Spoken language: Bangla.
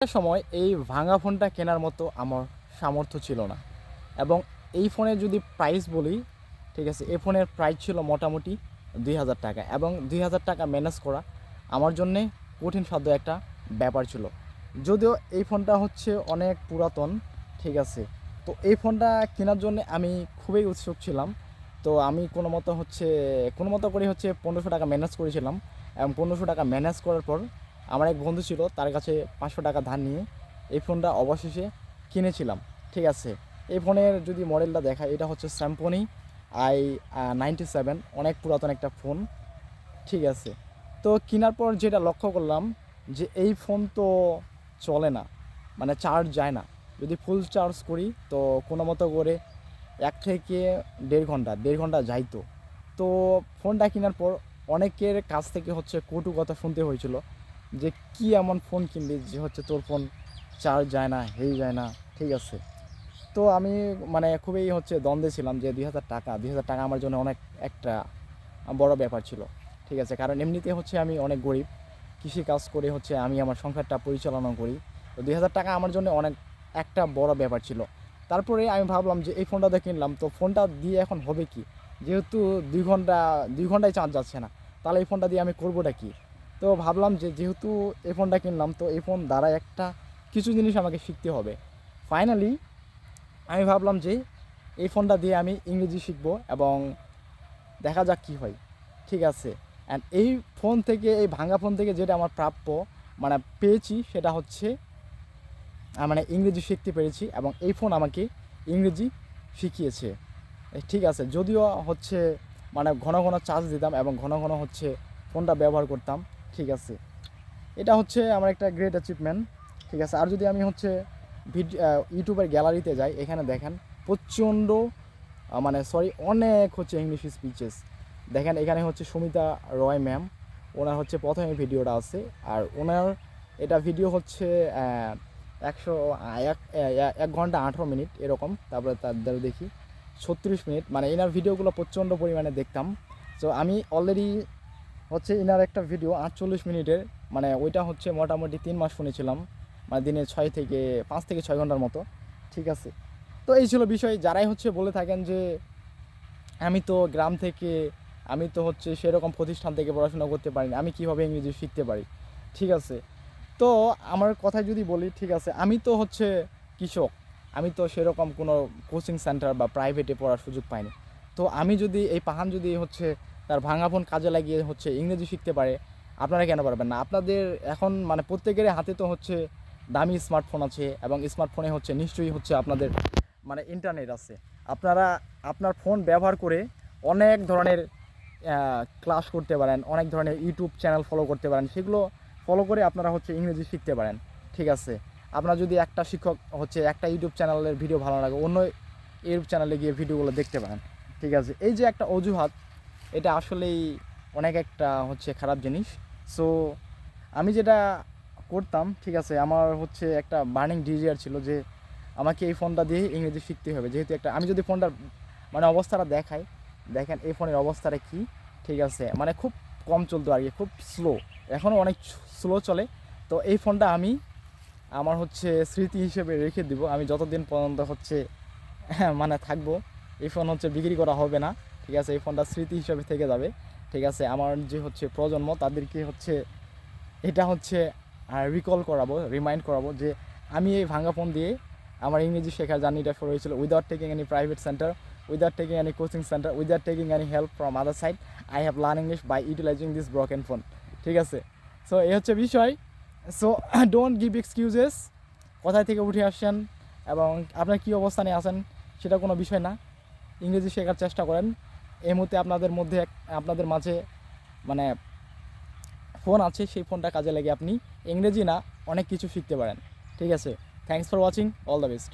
সময় এই ভাঙা ফোনটা কেনার মতো আমার সামর্থ্য ছিল না। এবং এই ফোনের যদি প্রাইস বলি, ঠিক আছে, এই ফোনের প্রাইস ছিল মোটামুটি দুই হাজার টাকা এবং দুই হাজার টাকা ম্যানেজ করা আমার জন্যে কঠিন সাধ্য একটা ব্যাপার ছিল। যদিও এই ফোনটা হচ্ছে অনেক পুরাতন, ঠিক আছে, তো এই ফোনটা কেনার জন্য আমি খুবই উৎসুক ছিলাম। তো আমি কোনো মতো হচ্ছে, কোনো মতো করে হচ্ছে পনেরোশো টাকা ম্যানেজ করেছিলাম এবং পনেরোশো টাকা ম্যানেজ করার পর আমার এক বন্ধু ছিল, তার কাছে পাঁচশো টাকা ধার নিয়ে এই ফোনটা অবশেষে কিনেছিলাম, ঠিক আছে। এই ফোনের যদি মডেলটা দেখায় এটা হচ্ছে স্যাম্পনি আই নাইনটি সেভেন অনেক পুরাতন একটা ফোন, ঠিক আছে। তো কেনার পর যেটা লক্ষ্য করলাম যে এই ফোন তো চলে না মানে চার্জ যায় না। যদি ফুল চার্জ করি, তো কোনো মতো করে এক থেকে দেড় ঘণ্টা দেড় ঘণ্টা যাইতো তো। ফোনটা কেনার পর অনেকের কাছ থেকে হচ্ছে কটু কথা শুনতে হয়েছিল যে কি এমন ফোন কিনবি যে হচ্ছে তোর ফোন চার্জ যায় না, হেই যায় না, ঠিক আছে? তো আমি মানে খুবই হচ্ছে দ্বন্দ্বে ছিলাম যে দুই হাজার টাকা, দুই হাজার টাকা আমার জন্য অনেক একটা বড় ব্যাপার ছিল, ঠিক আছে? কারণ এমনিতে হচ্ছে আমি অনেক গরিব, কৃষি কাজ করে হচ্ছে আমি আমার সংসারটা পরিচালনা করি। তো দুই হাজার টাকা আমার জন্য অনেক একটা বড় ব্যাপার ছিল। তারপরে আমি ভাবলাম যে এই ফোনটা দিয়ে কিনলাম, তো ফোনটা দিয়ে এখন হবে কি? যেহেতু দুই ঘণ্টা, দুই ঘন্টায় চার্জ যাচ্ছে না, তাহলে এই ফোনটা দিয়ে আমি করবোটা কি? তো ভাবলাম যে যেহেতু এই ফোনটা কিনলাম, তো এই ফোন দ্বারা একটা কিছু জিনিস আমাকে শিখতে হবে। ফাইনালি আমি ভাবলাম যে এই ফোনটা দিয়ে আমি ইংরেজি শিখব এবং দেখা যাক কী হয়। ঠিক আছে। অ্যান্ড এই ফোন থেকে, এই ভাঙ্গা ফোন থেকে যেটা আমার প্রাপ্য মানে পেয়েছি, সেটা হচ্ছে মানে ইংরেজি শিখতে পেরেছি এবং এই ফোন আমাকে ইংরেজি শিখিয়েছে। ঠিক আছে। যদিও হচ্ছে মানে ঘন ঘন চার্জ দিতাম এবং ঘন ঘন হচ্ছে ফোনটা ব্যবহার করতাম। ঠিক আছে। এটা হচ্ছে আমার একটা গ্রেট অ্যাচিভমেন্ট ঠিক আছে। আর যদি আমি হচ্ছে ভিডিও ইউটিউবের গ্যালারিতে যাই, এখানে দেখেন প্রচণ্ড মানে সরি অনেক হচ্ছে ইংলিশ স্পিচেস দেখেন এখানে হচ্ছে সুমিতা রয় ম্যাম ওনার হচ্ছে প্রথমে ভিডিওটা আছে, আর ওনার এটা ভিডিও হচ্ছে একশো এক এক ঘণ্টা আঠেরো মিনিট এরকম, তারপরে তাদের দেখি, ছত্রিশ মিনিট। মানে এনার ভিডিওগুলো প্রচণ্ড পরিমাণে দেখতাম। তো আমি অলরেডি হচ্ছে এনার একটা ভিডিও আটচল্লিশ মিনিটের মানে ওইটা হচ্ছে মোটামুটি তিন মাস শুনেছিলাম মানে দিনে ছয় থেকে পাঁচ থেকে ছয় ঘণ্টার মতো, ঠিক আছে? তো এই ছিল বিষয়, যারাই হচ্ছে বলে থাকেন যে আমি তো গ্রাম থেকে, আমি তো হচ্ছে সেরকম প্রতিষ্ঠান থেকে পড়াশোনা করতে পারি আমি কীভাবে ইংরেজি শিখতে পারি, ঠিক আছে? তো আমার কথা যদি বলি, ঠিক আছে, আমি তো হচ্ছে কৃষক, আমি তো সেরকম কোনো কোচিং সেন্টার বা প্রাইভেটে পড়ার সুযোগ পাইনি। তো আমি যদি, এই পাহান যদি হচ্ছে তার ভাঙা ফোন কাজে লাগিয়ে হচ্ছে ইংরেজি শিখতে পারে, আপনারা কেন পারবেন না? আপনাদের এখন মানে প্রত্যেকেরই হাতে তো হচ্ছে দামি স্মার্টফোন আছে এবং স্মার্টফোনে হচ্ছে নিশ্চয়ই হচ্ছে আপনাদের মানে ইন্টারনেট আছে। আপনারা আপনার ফোন ব্যবহার করে অনেক ধরনের ক্লাস করতে পারেন, অনেক ধরনের ইউটিউব চ্যানেল ফলো করতে পারেন, সেগুলো ফলো করে আপনারা হচ্ছে ইংরেজি শিখতে পারেন। ঠিক আছে? আপনার যদি একটা শিক্ষক হচ্ছে একটা ইউটিউব চ্যানেলের ভিডিও ভালো লাগে, অন্য ইউটিউব চ্যানেলে গিয়ে ভিডিওগুলো দেখতে পারেন। ঠিক আছে? এই যে একটা অজুহাত এটা আসলেই অনেক একটা হচ্ছে খারাপ জিনিস। সো আমি যেটা করতাম, ঠিক আছে, আমার হচ্ছে একটা বার্নিং ডিজিয়ার ছিল যে আমাকে এই ফোনটা দিয়ে ইংরেজি শিখতে হবে। যেহেতু একটা, আমি যদি ফোনটার মানে অবস্থাটা দেখাই, দেখেন এই ফোনের অবস্থাটা কি, ঠিক আছে মানে খুব কম চলতো আর কি, খুব স্লো এখনও অনেক স্লো চলে। তো এই ফোনটা আমি আমার হচ্ছে স্মৃতি হিসেবে রেখে দিব। আমি যতদিন পর্যন্ত হচ্ছে মানে থাকব, এই ফোন হচ্ছে বিক্রি করা হবে না। ঠিক আছে, এই ফোনটা স্মৃতি হিসেবে থেকে যাবে। ঠিক আছে, আমার যে হচ্ছে প্রজন্ম, তাদেরকে হচ্ছে এটা হচ্ছে রিকল করাবো রিমাইন্ড করাবো যে আমি এই ভাঙ্গা ফোন দিয়ে আমার ইংরেজি শেখার জার্নিটা শুরু হয়েছিল without taking any private centre without taking any coaching centre without taking any help from other side I have learn English by utilising this broken phone ঠিক আছে সো এই হচ্ছে বিষয়। সো ডোন্ট গিভ এক্সকিউজেস কোথায় থেকে উঠে আসছেন এবং আপনার কী অবস্থানে আছেন, সেটা কোনো বিষয় না। ইংরেজি শেখার চেষ্টা করেন। এই মুহূর্তে আপনাদের মধ্যে আপনাদের মাঝে মানে ফোন আছে, সেই ফোনটা কাজে লাগে আপনি ইংরেজি না, অনেক কিছু শিখতে পারেন। ঠিক আছে? Thanks for watching all the best